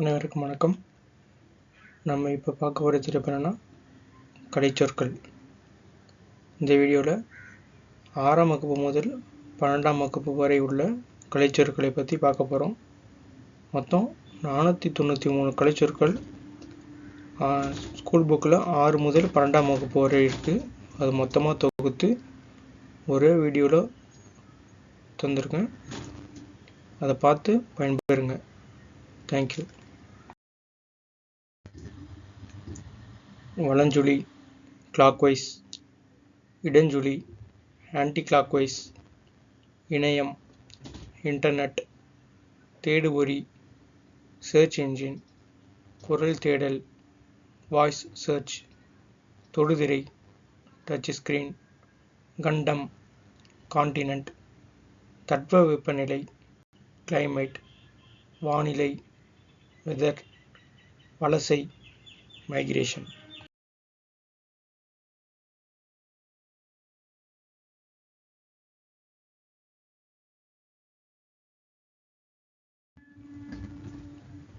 அனைவருக்கும் வணக்கம். நம்ம இப்போ பார்க்க போகிற தலைப்பு என்னென்னா கலைச்சொற்கள். இந்த வீடியோவில் ஆறாம் வகுப்பு முதல் பன்னெண்டாம் வகுப்பு வரை உள்ள கலைச்சொற்களை பற்றி பார்க்க போகிறோம் மொத்தம் நானூற்றி தொண்ணூற்றி மூணு கலைச்சொற்கள் ஸ்கூல் புக்கில் ஆறு முதல் பன்னெண்டாம் வகுப்பு வரை இருக்குது அது மொத்தமாக தொகுத்து ஒரே வீடியோவில் தந்திருக்கேன். அதை பார்த்து பயன்பெறுங்க. தேங்க்யூ வலஞ்சுழி கிளாக்வைஸ் இடஞ்சுழி ஆன்டி கிளாக்வைஸ் இணையம் இன்டர்நெட் தேடுபொறி சர்ச் என்ஜின் குரல் தேடல் வாய்ஸ் சர்ச் தொடுதிரை டச் ஸ்கிரீன் கண்டம் காண்டினென்ட் தட்பவெப்பநிலை கிளைமேட் வானிலை வெதர் வலசை மைக்ரேஷன்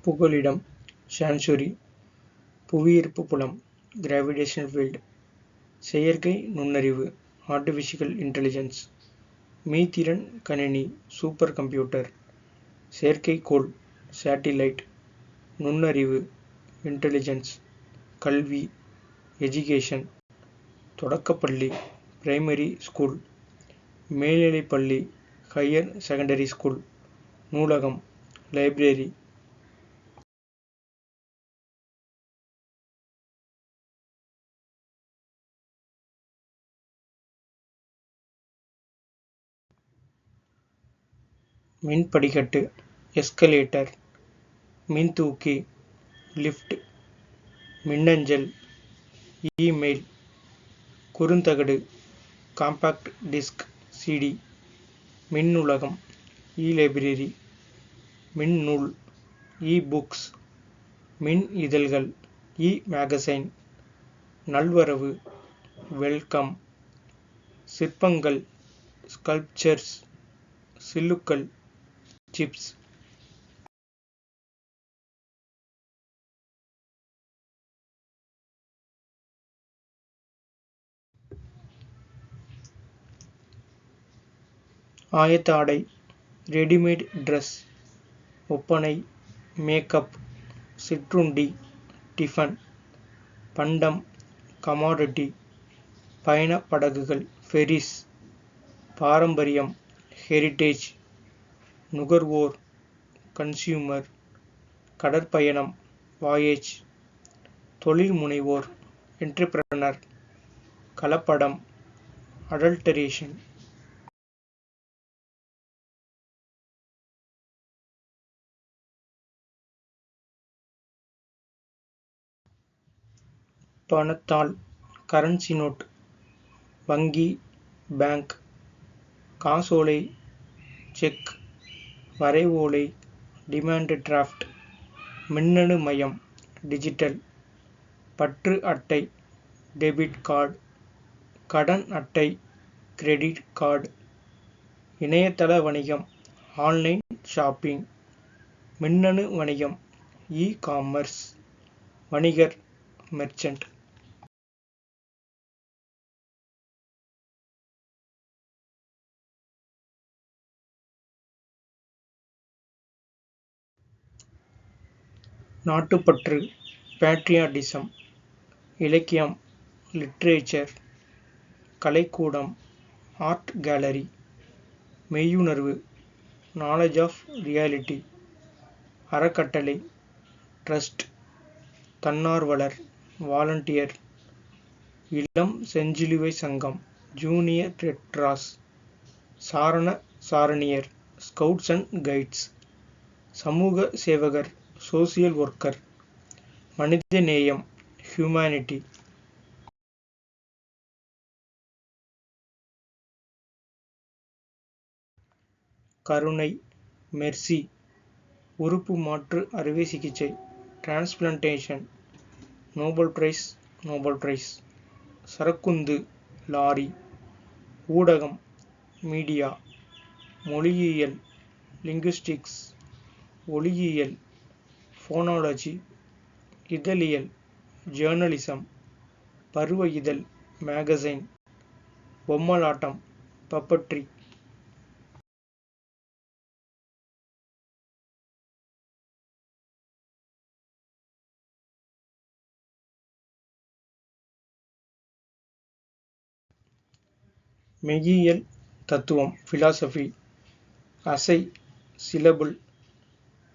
புகலிடம் சான்சுரி புவியீர்ப்பு புலம் கிராவிடேஷனல் ஃபீல்டு செயற்கை நுண்ணறிவு ஆர்டிஃபிஷியல் இன்டெலிஜென்ஸ் மீத்திறன் கணினி சூப்பர் கம்ப்யூட்டர் செயற்கைக்கோள் சேட்டிலைட் நுண்ணறிவு இன்டெலிஜென்ஸ் கல்வி எஜுகேஷன் தொடக்கப்பள்ளி பிரைமரி ஸ்கூல் மேல்நிலைப்பள்ளி ஹையர் செகண்டரி ஸ்கூல் நூலகம் லைப்ரரி மின் படிக்கட்டு எஸ்கலேட்டர் மின்தூக்கி லிஃப்ட் மின்னஞ்சல் இமெயில் குறுந்தகடு காம்பாக்ட் டிஸ்க் சிடி மின்னுலகம் இ லைப்ரரி மின்நூல் இ புக்ஸ் மின் இதழ்கள் இ மேகசைன் நல்வரவு வெல்கம் சிற்பங்கள் ஸ்கல்ப்சர்ஸ் சில்லுக்கள் சிப்ஸ் ஆயத்தாடை ரெடிமேட் ட்ரெஸ் ஒப்பனை மேக்கப் சிற்றுண்டி டிஃபன் பண்டம் கமாடிட்டி பயணப் படகுகள் ஃபெரிஸ் பாரம்பரியம் ஹெரிட்டேஜ் நுகர்வோர் கன்சியூமர் கடற்பயணம் வாயேஜ் தொழில் முனைவோர் என்டர்பிரனர் கலப்படம் அடல்டரேஷன் பணத்தால் கரன்சி நோட் வங்கி பேங்க் காசோலை செக் வரைவோலை டிமாண்ட் டிராஃப்ட் மின்னணு மயம் டிஜிட்டல் பற்று அட்டை டெபிட் கார்டு கடன் அட்டை கிரெடிட் கார்டு இணையதள வணிகம் ஆன்லைன் ஷாப்பிங் மின்னணு வணிகம் இ காமர்ஸ் வணிகர் மெர்ச்சன்ட் நாட்டுப்பற்று பேட்ரியாட்டிசம் இலக்கியம் லிட்ரேச்சர் கலைக்கூடம் ஆர்ட் கேலரி மெய்யுணர்வு நாலேஜ் ஆஃப் ரியாலிட்டி அறக்கட்டளை ட்ரஸ்ட் தன்னார்வலர் வாலண்டியர் இளம் செஞ்சிலுவை சங்கம் ஜூனியர் ரெட் கிராஸ் சாரண சாரணியர் ஸ்கவுட்ஸ் அண்ட் கைட்ஸ் சமூக சேவகர் சோசியல் ஒர்க்கர் மனித நேயம் ஹியூமானிட்டி கருணை மெர்சி உறுப்பு மாற்று அறுவை சிகிச்சை transplantation Nobel prize Nobel prize சரக்குந்து lorry. ஊடகம் மீடியா மொழியியல் லிங்குஸ்டிக்ஸ் ஒளியியல் ஃபோனாலஜி இதழியல் ஜேர்னலிசம் பருவ இதழ் மேகசைன் பொம்மலாட்டம் பப்பட்ரி மெய்யியல் தத்துவம் ஃபிலாசபி அசை சிலபுள்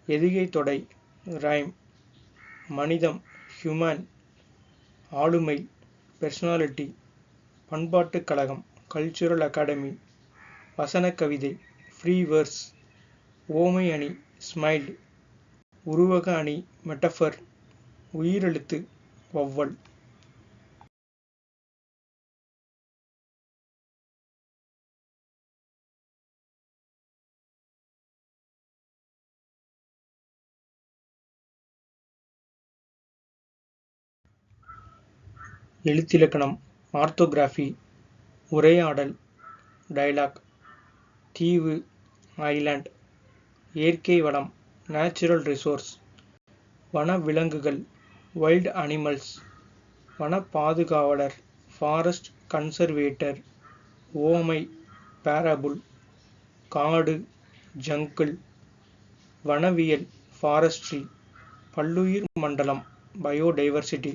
எதிகை தொடை. ரைம் மனிதம் ஹியூமன் ஆளுமை பெர்சனாலிட்டி பண்பாட்டுக் கழகம் கல்ச்சுரல் அகாடமி வசன கவிதை ஃப்ரீ வேர்ஸ் ஓமை அணி ஸ்மைல் உருவக அணி மெட்டஃபர் உயிரெழுத்து வௌவல். எழுத்திலக்கணம் ஆர்த்தோகிராஃபி உரையாடல் டைலாக் தீவு ஐலாண்ட் இயற்கை வளம் நேச்சுரல் ரிசோர்ஸ் வன விலங்குகள் வைல்ட் அனிமல்ஸ் வன பாதுகாவலர் ஃபாரஸ்ட் கன்சர்வேட்டர் ஓமை பேராபுல் காடு ஜங்கிள் வனவியல் ஃபாரஸ்ட்ரி பல்லுயிர் மண்டலம் பயோடைவர்சிட்டி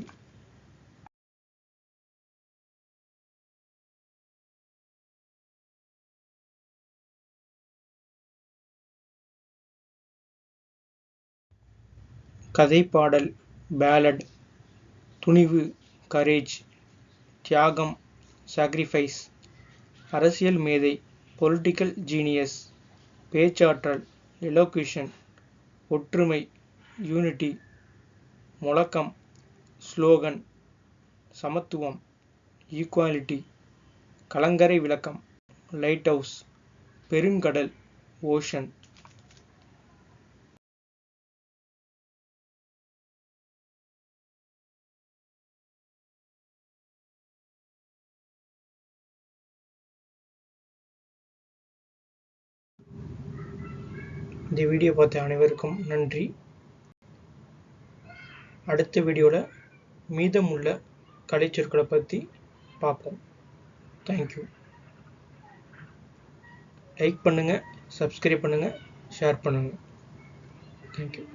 கதைப்பாடல் பேலட் துணிவு கரேஜ் தியாகம் சாக்ரிஃபைஸ் அரசியல் மேதை பொலிட்டிக்கல் ஜீனியஸ் பேச்சாற்றல் எலோக்யூஷன் ஒற்றுமை யூனிட்டி முழக்கம் ஸ்லோகன் சமத்துவம் ஈக்குவாலிட்டி கலங்கரை விளக்கம் லைட் ஹவுஸ் பெருங்கடல் ஓஷன் இந்த வீடியோ பார்த்த அனைவருக்கும் நன்றி. அடுத்த வீடியோவில் மீதமுள்ள கலைச்சொற்களை பற்றி பார்ப்போம். தேங்க்யூ லைக் பண்ணுங்கள் சப்ஸ்கிரைப் பண்ணுங்கள் ஷேர் பண்ணுங்கள் தேங்க்யூ